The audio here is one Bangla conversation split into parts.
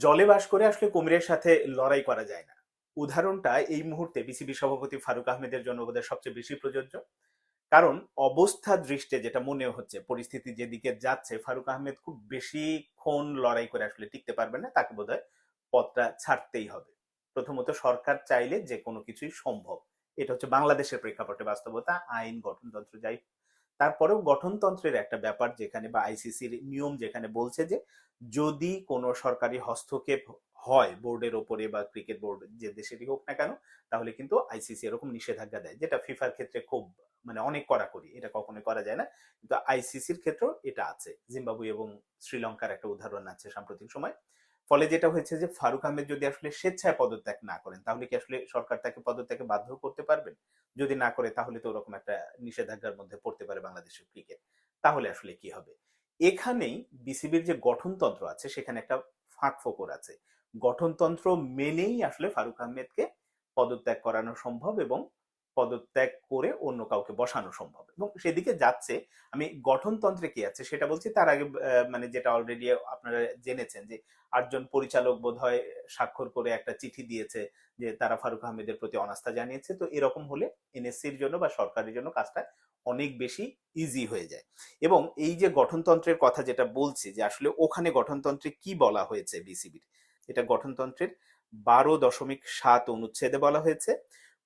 জলে বাস করে আসলে কুমিরের সাথে লড়াই করা যায় না। উদাহরণটা এই মুহূর্তে বিসিবি সভাপতি ফারুক আহমেদের জন্য বোধহয় সবচেয়ে বেশি প্রযোজ্য। কারণ অবস্থা দৃষ্টে যেটা মনে হচ্ছে, পরিস্থিতি যেদিকে যাচ্ছে, ফারুক আহমেদ খুব বেশি বেশিক্ষণ লড়াই করে আসলে টিকতে পারবে না, তাকে বোধহয় পদটা ছাড়তেই হবে। প্রথমত সরকার চাইলে যে কোনো কিছুই সম্ভব। এটা হচ্ছে বাংলাদেশের প্রেক্ষাপটে বাস্তবতা, আইন, গঠনতন্ত্র যাই। তারপরেও গঠনতন্ত্রের একটা ব্যাপার যেখানে বা আইসিসির নিয়ম যেখানে বলছে যে যদি কোনো সরকারি হস্তক্ষেপ হয় বোর্ডের ওপরে বা ক্রিকেট বোর্ড যে দেশেরই হোক না কেন, তাহলে কিন্তু আইসিসি এরকম নিষেধাজ্ঞা দেয়, যেটা ফিফার ক্ষেত্রে খুব মানে অনেক কড়াকড়ি, এটা কখনোই করা যায় না। কিন্তু আইসিসির ক্ষেত্রেও এটা আছে। জিম্বাবুয়ে এবং শ্রীলঙ্কার একটা উদাহরণ আছে সাম্প্রতিক সময়। ফলে যেটা হয়েছে যে ফারুক আহমেদ যদি আসলে স্বেচ্ছায় পদত্যাগ না করেন, তাহলে কি আসলে সরকার তাকে পদত্যাগে বাধ্য করতে পারবেন যদি না করে, তাহলে তো ওরকম একটা নিষেধাজ্ঞার মধ্যে পড়তে পারে বাংলাদেশের ক্রিকেট তাহলে আসলে কি হবে? এখানেই বিসিবির যে গঠনতন্ত্র আছে, সেখানে একটা ফাঁক ফোকর আছে। গঠনতন্ত্র মেনেই আসলে ফারুক আহমেদকে পদত্যাগ করানো সম্ভব এবং পদত্যাগ করে অন্য কাউকে বসানো সম্ভব। এবং সেদিকে যাচ্ছে, আমি গঠনতন্ত্রে কি আছে সেটা বলছি, তার আগে মানে যেটা অলরেডি আপনারা জেনেছেন যে আটজন পরিচালক বোধহয় স্বাক্ষর করে একটা চিঠি দিয়েছে যে তারা ফারুক আহমেদের প্রতি অনাস্থা জানিয়েছে। তো এরকম হলে এনএসসির জন্য বা সরকারের জন্য কাজটা অনেক বেশি ইজি হয়ে যায়। এবং এই যে গঠনতন্ত্রের কথা যেটা বলছি যে আসলে ওখানে গঠনতন্ত্রে কি বলা হয়েছে বিসিবির এটা গঠনতন্ত্রের বারো দশমিক সাত অনুচ্ছেদে বলা হয়েছে।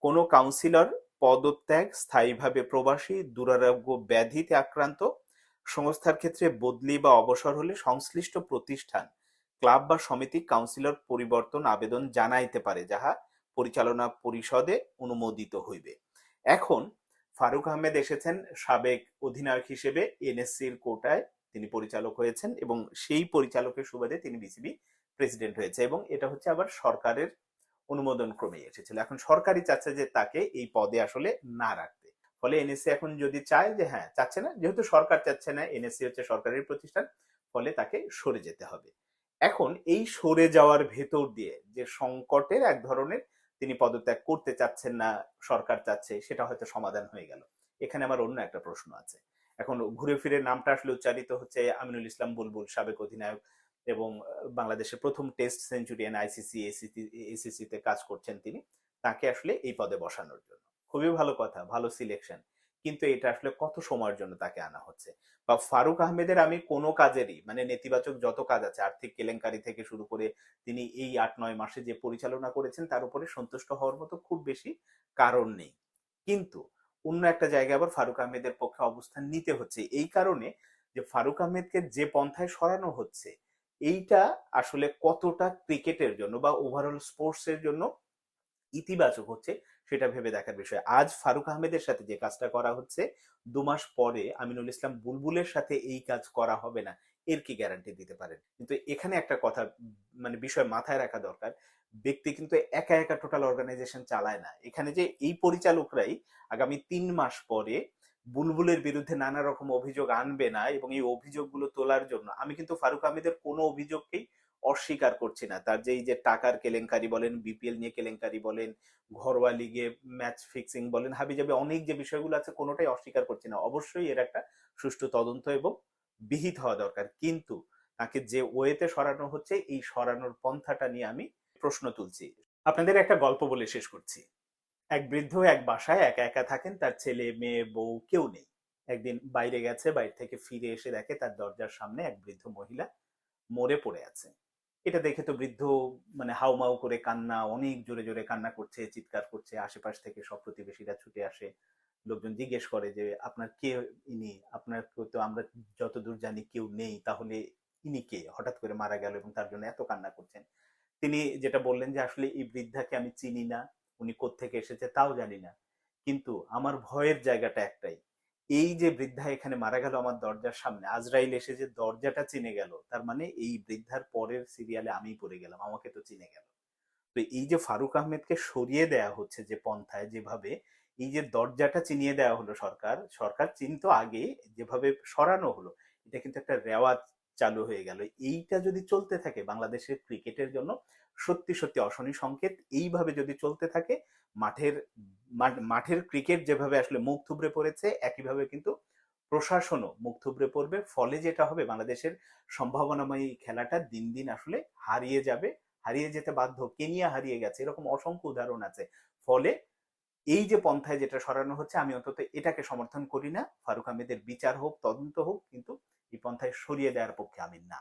কোনো কাউন্সিলর পদত্যাগ, স্থায়ীভাবে প্রবাসী, দুরারোগ্য ব্যাধিতে আক্রান্ত, সংস্থার ক্ষেত্রে বদলি বা অবসর হলে সংশ্লিষ্ট প্রতিষ্ঠান, ক্লাব বা সমিতি কাউন্সিলর পরিবর্তন আবেদন জানাইতে পারে, যাহা পরিচালনা পরিষদে অনুমোদিত হইবে। এখন ফারুক আহমেদ এসেছেন সাবেক অধিনায়ক হিসেবে এনএসসির কোটায়। তিনি পরিচালক হয়েছেন এবং সেই পরিচালকের সুবাদে তিনি বিসিবি প্রেসিডেন্ট হয়েছে এবং এটা হচ্ছে আবার সরকারের অনুমোদন ক্রমে এসেছিল। এখন সরকারই চাচ্ছে যে তাকে এই পদে আসলে না রাখতে। ফলে এনএসসি এখন যদি চায় যে হ্যাঁ চাচ্ছে না, যেহেতু সরকার চাচ্ছে না এনএসসি হচ্ছে সরকারের প্রতিষ্ঠান, ফলে তাকে সরে যেতে হবে। এখন এই সরে যাওয়ার ভেতর দিয়ে যে সংকটের এক ধরনের তিনি পদত্যাগ করতে চাচ্ছেন না, সরকার চাচ্ছে, সেটা হয়তো সমাধান হয়ে গেল। এখানে আমার অন্য একটা প্রশ্ন আছে। এখন ঘুরে ফিরে নামটা আসলে উচ্চারিত হচ্ছে আমিনুল ইসলাম বুলবুল, সাবেক অধিনায়ক। এবং বাংলাদেশের প্রথম টেস্ট সেঞ্চুরিয়ান আইসিসি এসিসি তে কাজ করছেন তিনি, তাকে আসলে এই পদে বসানোর জন্য। খুবই ভালো কথা, ভালো সিলেকশন কিন্তু এটা আসলে কত সময়ের জন্য তাকে আনা হচ্ছে? বা ফারুক আহমেদের আমি কোনো কাজেরই মানে নেতিবাচক যত কাজ আছে, আর্থিক কেলেঙ্কারি থেকে শুরু করে তিনি এই আট নয় মাসে যে পরিচালনা করেছেন, তার উপরে সন্তুষ্ট হওয়ার মতো খুব বেশি কারণ নেই। কিন্তু অন্য একটা জায়গায় আবার ফারুক আহমেদের পক্ষে অবস্থান নিতে হচ্ছে। এই কারণে যে ফারুক আহমেদকে যে পন্থায় সরানো হচ্ছে এইটা আসলে কতটা ক্রিকেটের জন্য বা ওভারঅল স্পোর্টস এর জন্য ইতিবাচক হচ্ছে সেটা ভেবে দেখার বিষয়। আজ ফারুক আহমেদের সাথে যে কাজটা করা হচ্ছে, দু মাস পরে আমিনুল ইসলাম বুলবুলের সাথে এই কাজ করা হবে না, এর কি গ্যারান্টি দিতে পারেন? কিন্তু এখানে একটা কথা মানে বিষয় মাথায় রাখা দরকার, ব্যক্তি কিন্তু একা একা টোটাল অর্গানাইজেশন চালায় না। এখানে যে এই পরিচালকরাই আগামী তিন মাস পরে বুলবুলের বিরুদ্ধে নানা রকম অভিযোগ আনবে না এবং এই অভিযোগগুলো তোলার জন্য। আমি কিন্তু ফারুক আহমেদের কোনো অভিযোগকেই অস্বীকার করছি না। তার যে এই যে টাকার কেলেঙ্কারি বলেন, বিপিএল নিয়ে কেলেঙ্কারি বলেন, ঘরোয়া লিগে ম্যাচ ফিক্সিং বলেন, হাবিজাবি অনেক যে বিষয়গুলো আছে কোনোটাই অস্বীকার করছি না। অবশ্যই এর একটা সুষ্ঠু তদন্ত এবং বিহিত হওয়া দরকার। কিন্তু তাকে যে ওয়েতে সরানো হচ্ছে, এই সরানোর পন্থাটা নিয়ে আমি প্রশ্ন তুলছি। আপনাদের একটা গল্প বলে শেষ করছি। এক বৃদ্ধ এক বাসায় একা একা থাকেন, তার ছেলে, মেয়ে, বউ কেউ নেই। একদিন বাইরে গেছে, বাইরে থেকে ফিরে এসে দেখে তার দরজার সামনে এক বৃদ্ধ মহিলা মরে পড়ে আছে। এটা দেখে তো বৃদ্ধ মানে হাউমাউ করে কান্না, অনেক জোরে জোরে কান্না করছে, চিৎকার করছে। আশেপাশ থেকে সব প্রতিবেশীরা ছুটে আসে। লোকজন জিজ্ঞেস করে যে, আপনার কে ইনি? আপনার তো আমরা যতদূর জানি কেউ নেই, তাহলে ইনি কে? হঠাৎ করে মারা গেল এবং তার জন্য এত কান্না করছেন। তিনি যেটা বললেন যে, আসলে এই বৃদ্ধাকে আমি চিনি না। উনি কোত্থেকে এসেছে তাও জানি না। কিন্তু আমার ভয়ের জায়গাটা একটাই। এই যে বৃদ্ধা এখানে মারা গেল আমার দরজার সামনে, আজরাইল এসে যে দরজাটা চিনে গেল, তার মানে এই বৃদ্ধার পরের সিরিয়ালে আমি পড়ে গেলাম, আমাকে তো চিনে গেল। তো এই যে ফারুক আহমেদকে সরিয়ে দেয়া হচ্ছে যে পন্থায় যেভাবে, এই যে দরজাটা চিনিয়ে দেওয়া হলো সরকার সরকার চিনতো আগে যেভাবে সরানো হলো, এটা কিন্তু একটা রেওয়াজ চালু হয়ে গেল। এইটা যদি চলতে থাকে বাংলাদেশের ক্রিকেটের জন্য, সত্যি সত্যি অশনি সংকেত, এইভাবে যদি চলতে থাকে, মাঠের মাঠের ক্রিকেট যেভাবে আসলে মুখ থুবড়ে পড়েছে, একইভাবে কিন্তু প্রশাসনও মুখ থুবড়ে পড়বে। ফলে যেটা হবে, বাংলাদেশের সম্ভাবনাময়ী খেলাটা দিন দিন আসলে হারিয়ে যাবে। হারিয়ে যেতে বাধ্য, কেনিয়া হারিয়ে গেছে, এরকম অসংখ্য উদাহরণ আছে। ফলে এই যে পন্থায় যেটা সরানো হচ্ছে, আমি অন্তত এটাকে সমর্থন করি না। ফারুক আহমেদের বিচার হোক, তদন্ত হোক, কিন্তু এই পন্থায় সরিয়ে দেওয়ার পক্ষে আমি না।